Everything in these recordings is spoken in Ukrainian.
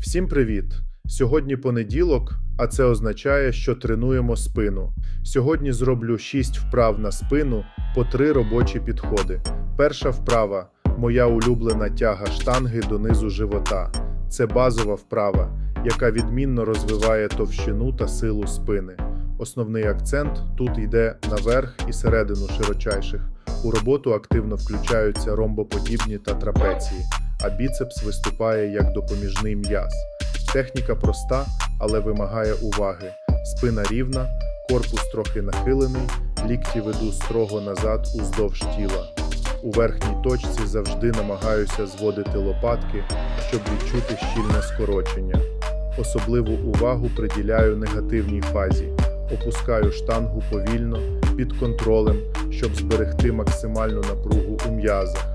Всім привіт! Сьогодні понеділок, а це означає, що тренуємо спину. Сьогодні зроблю 6 вправ на спину по 3 робочі підходи. Перша вправа моя улюблена тяга штанги донизу живота. Це базова вправа, яка відмінно розвиває товщину та силу спини. Основний акцент тут йде наверх і середину широчайших. У роботу активно включаються ромбоподібні та трапеції, а біцепс виступає як допоміжний м'яз. Техніка проста, але вимагає уваги. Спина рівна, корпус трохи нахилений, лікті веду строго назад уздовж тіла. У верхній точці завжди намагаюся зводити лопатки, щоб відчути щільне скорочення. Особливу увагу приділяю негативній фазі. Опускаю штангу повільно, під контролем, щоб зберегти максимальну напругу у м'язах.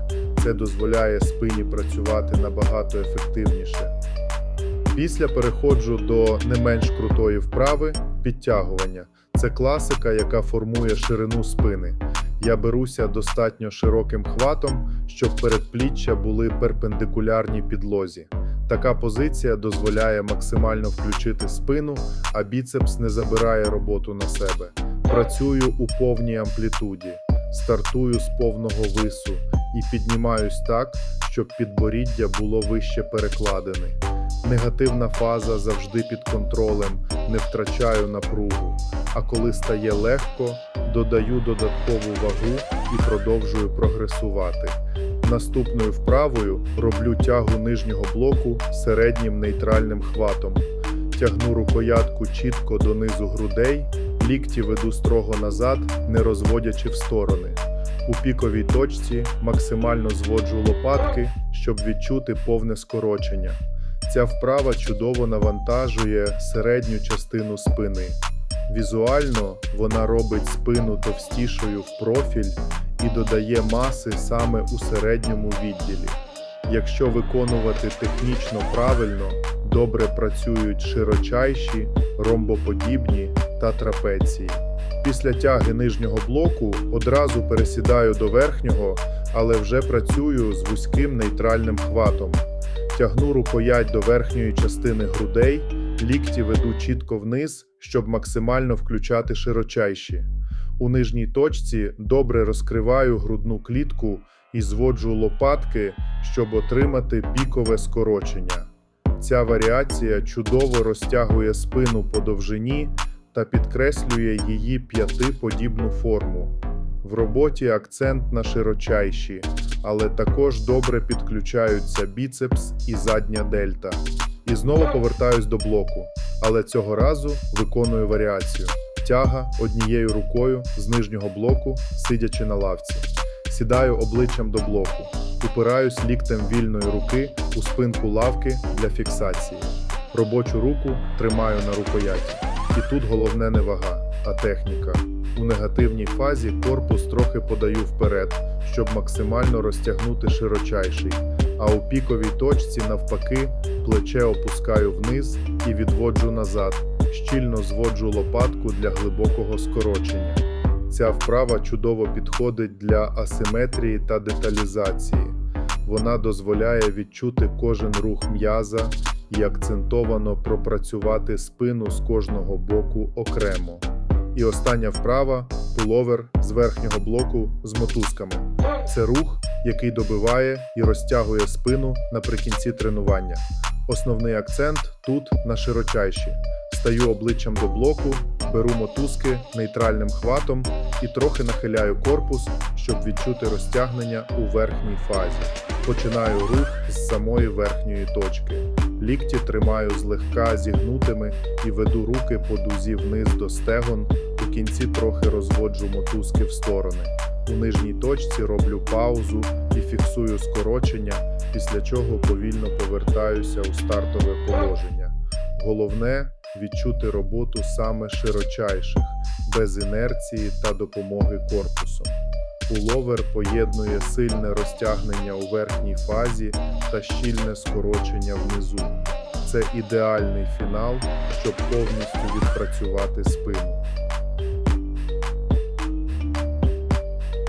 Це дозволяє спині працювати набагато ефективніше. Після переходжу до не менш крутої вправи підтягування. Це класика, яка формує ширину спини. Я беруся достатньо широким хватом, щоб передпліччя були перпендикулярні підлозі. Така позиція дозволяє максимально включити спину, а біцепс не забирає роботу на себе. Працюю у повній амплітуді, стартую з повного вису і піднімаюсь так, щоб підборіддя було вище перекладини. Негативна фаза завжди під контролем, не втрачаю напругу. А коли стає легко, додаю додаткову вагу і продовжую прогресувати. Наступною вправою роблю тягу нижнього блоку середнім нейтральним хватом. Тягну рукоятку чітко донизу грудей, лікті веду строго назад, не розводячи в сторони. У піковій точці максимально зводжу лопатки, щоб відчути повне скорочення. Ця вправа чудово навантажує середню частину спини. Візуально вона робить спину товстішою в профіль і додає маси саме у середньому відділі. Якщо виконувати технічно правильно, добре працюють широчайші, ромбоподібні та трапеції. Після тяги нижнього блоку одразу пересідаю до верхнього, але вже працюю з вузьким нейтральним хватом. Тягну рукоять до верхньої частини грудей, лікті веду чітко вниз, щоб максимально включати широчайші. У нижній точці добре розкриваю грудну клітку і зводжу лопатки, щоб отримати пікове скорочення. Ця варіація чудово розтягує спину по довжині та підкреслює її п'ятиподібну форму. В роботі акцент на широчайші, але також добре підключаються біцепс і задня дельта. І знову повертаюсь до блоку, але цього разу виконую варіацію. Тяга однією рукою з нижнього блоку, сидячи на лавці. Сідаю обличчям до блоку, упираюсь ліктем вільної руки у спинку лавки для фіксації. Робочу руку тримаю на рукояті. І тут головне не вага, а техніка. У негативній фазі корпус трохи подаю вперед, щоб максимально розтягнути широчайший, а у піковій точці, навпаки, плече опускаю вниз і відводжу назад, щільно зводжу лопатку для глибокого скорочення. Ця вправа чудово підходить для асиметрії та деталізації. Вона дозволяє відчути кожен рух м'яза і акцентовано пропрацювати спину з кожного боку окремо. І остання вправа пуловер з верхнього блоку з мотузками. Це рух, який добиває і розтягує спину наприкінці тренування. Основний акцент тут на широчайші. Стаю обличчям до блоку, беру мотузки нейтральним хватом і трохи нахиляю корпус, щоб відчути розтягнення у верхній фазі. Починаю рух з самої верхньої точки. Лікті тримаю злегка зігнутими і веду руки по дузі вниз до стегон. У кінці трохи розводжу мотузки в сторони. У нижній точці роблю паузу і фіксую скорочення, після чого повільно повертаюся у стартове положення. Головне відчути роботу саме широчайших, без інерції та допомоги корпусом. Пуловер поєднує сильне розтягнення у верхній фазі та щільне скорочення внизу. Це ідеальний фінал, щоб повністю відпрацювати спину.